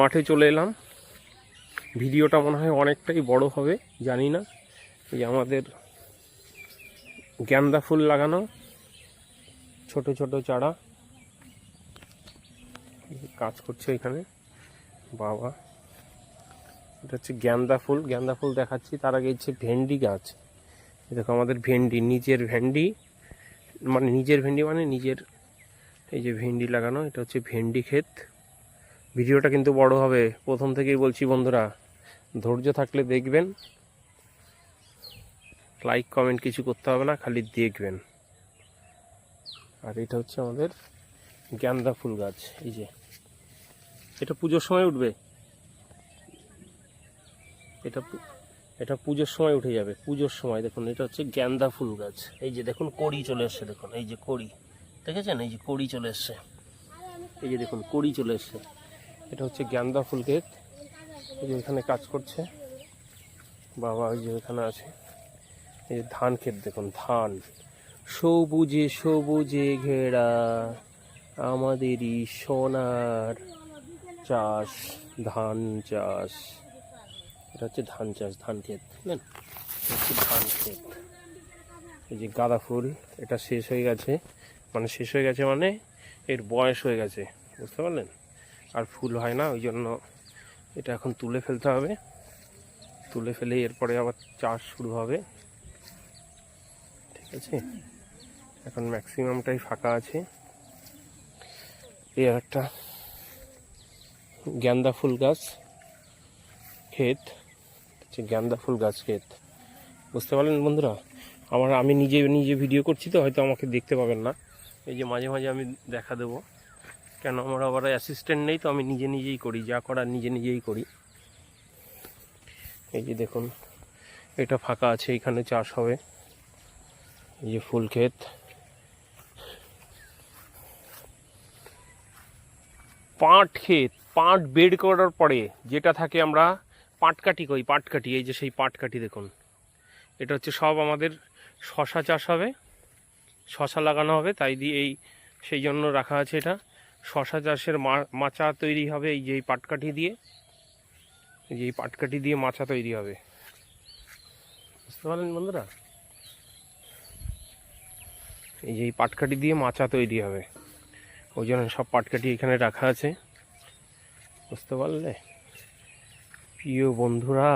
মাঠে চলে এলাম। ভিডিওটা মনে হয় অনেকটাই বড় হবে, জানি না। এই আমাদের গ্যান্দা ফুল লাগানো, ছোট ছোট চারা। কাজ করছে এখানে বাবা। এটা হচ্ছে গ্যান্দা ফুল। গ্যান্দা ফুল দেখাচ্ছি, তার আগে হচ্ছে ভেন্ডি গাছ। দেখো আমাদের ভেন্ডি, নিজের ভেন্ডি। মানে নিজের ভেন্ডি মানে নিজের এই যে ভেন্ডি লাগানো, এটা হচ্ছে ভেন্ডি ক্ষেত। ভিডিওটা কিন্তু বড় হবে। প্রথম থেকেই বলছি বন্ধুরা, ধৈর্য থাকলে দেখবেন। লাইক কমেন্ট কিছু করতে হবে না, খালি দেখবেন। আর এটা হচ্ছে আমাদের গ্যান্দা ফুল গাছ, এই যে। এটা পুজোর সময় উঠবে। এটা এটা পুজোর সময় উঠে যাবে, পুজোর সময়। দেখুন, এটা হচ্ছে গ্যান্দা ফুল গাছ। এই যে দেখুন, কড়ি চলে এসছে, দেখুন, এই যে কড়ি। দেখেছেন? এই যে কড়ি চলে এসছে। এই যে দেখুন, কড়ি চলে এসছে। এটা হচ্ছে গ্যান্দা ফুল ক্ষেত এখানে কাজ করছে। বাবা ওই যে এখানে আছে। এই ধান ক্ষেত দেখুন, ধান। সবুজে সবুজে ঘেরা আমাদেরই সোনার চাষ, ধান চাষ। এটা হচ্ছে ধান চাষ, ধান ক্ষেত হচ্ছে ধান ক্ষেত। এই যে গাঁদা ফুল, এটা শেষ হয়ে গেছে। মানে শেষ হয়ে গেছে মানে এর বয়স হয়ে গেছে, বুঝতে পারলেন? আর ফুল হয় না ওই জন্য এটা এখন তুলে ফেলতে হবে। তুলে ফেলে এরপরে আবার চাষ শুরু হবে। ঠিক আছে? এখন ম্যাক্সিমামটাই ফাঁকা আছে। এই একটা গ্যান্দা ফুল গাছ, ক্ষেত। গ্যান্দা ফুল গাছ, ক্ষেত। বুঝতে পারলেন বন্ধুরা? আমার, আমি নিজে নিজে ভিডিও করছি তো, হয়তো আমাকে দেখতে পাবেন না। এই যে মাঝে মাঝে আমি দেখা দেবো। কেন? আমার আবার অ্যাসিস্ট্যান্ট নেই তো আমি নিজে নিজেই করি, যা করার নিজে নিজেই করি। এই যে দেখুন, এটা ফাঁকা আছে, এখানে চাষ হবে। এই যে ফুল ক্ষেত। পাট ক্ষেত, পাট বেড করার পরে যেটা থাকে আমরা পাটকাঠি কই পাটকাঠি, এই যে সেই পাটকাঠি দেখুন। এটা হচ্ছে সব আমাদের শশা চাষ হবে, শশা লাগানো হবে, তাই দিয়ে এই, সেই জন্য রাখা আছে এটা। শশা চাষের মাচা তৈরি হবে এই যে এই পাটকাঠি দিয়ে। এই যে এই পাটকাঠি দিয়ে মাচা তৈরি হবে। বুঝতে পারলেন বন্ধুরা? এই যে এই পাটকাঠি দিয়ে মাচা তৈরি হবে। ওই জন্য সব পাটকাঠি এখানে রাখা আছে। বুঝতে পারলে? প্রিয় বন্ধুরা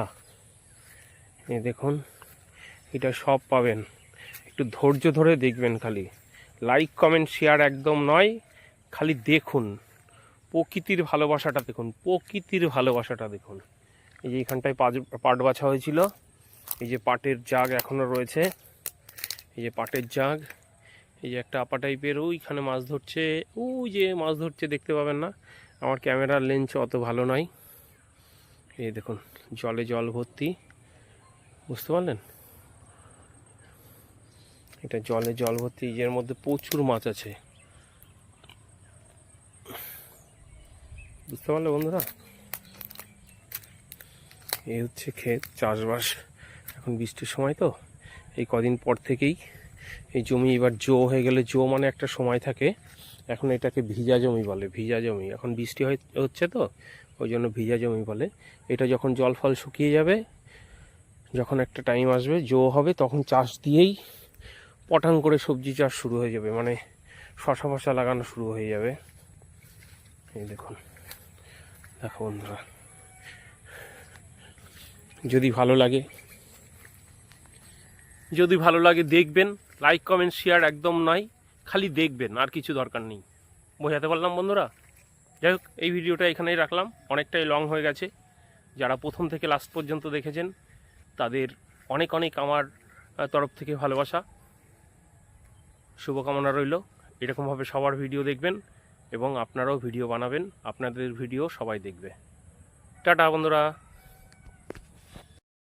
এই দেখুন, এটা সব পাবেন। একটু ধৈর্য ধরে দেখবেন খালি। লাইক কমেন্ট শেয়ার একদম নয়। খালি দেখুন, প্রকৃতির ভালোবাসাটা দেখুন, প্রকৃতির ভালোবাসাটা দেখুন। এই যে এখানটায় পাট পাট বাছা হয়েছিল, এই যে পাটের জাগ এখনও রয়েছে, এই যে পাটের জাগ, এই যে একটা আপা টাইপের, ওইখানে মাছ ধরছে, ওই যে মাছ ধরছে দেখতে পাবেন না, আমার ক্যামেরার লেন্স অত ভালো নয়। এই দেখুন, জলে জল ভর্তি, বুঝতে পারলেন? এটা জলে জল ভর্তি, এর মধ্যে প্রচুর মাছ আছে। বুঝতে পারলে বন্ধুরা? এই হচ্ছে ক্ষেত, চাষবাস। এখন বৃষ্টির সময় তো। এই কদিন পর থেকেই এই জমি এবার জো হয়ে গেলে, জো মানে একটা সময় থাকে। এখন এটাকে ভিজা জমি বলে, ভিজা জমি। এখন বৃষ্টি হচ্ছে তো, ওই জন্য ভিজা জমি বলে। এটা যখন জল ফল শুকিয়ে যাবে, যখন একটা টাইম আসবে, জো হবে, তখন চাষ দিয়েই পটাং করে সবজি চাষ শুরু হয়ে যাবে। মানে শশা ফশা লাগানো শুরু হয়ে যাবে। এই দেখুন। দেখো বন্ধুরা, যদি ভালো লাগে, যদি ভালো লাগে দেখবেন লাইক কমেন্ট শেয়ার একদম নয়, খালি দেখবেন, আর কিছু দরকার নেই। বোঝাতে পারলাম বন্ধুরা? যাই হোক, এই ভিডিওটা এখানেই রাখলাম। অনেকটাই লং হয়ে গেছে। যারা প্রথম থেকে লাস্ট পর্যন্ত দেখেছেন, তাদের অনেক অনেক আমার তরফ থেকে ভালোবাসা। শুভকামনা রইল। এরকমভাবে সবার ভিডিও দেখবেন। এবং আপনারাও ভিডিও বানাবেন আপনাদের ভিডিও সবাই দেখবে। টাটা বন্ধুরা।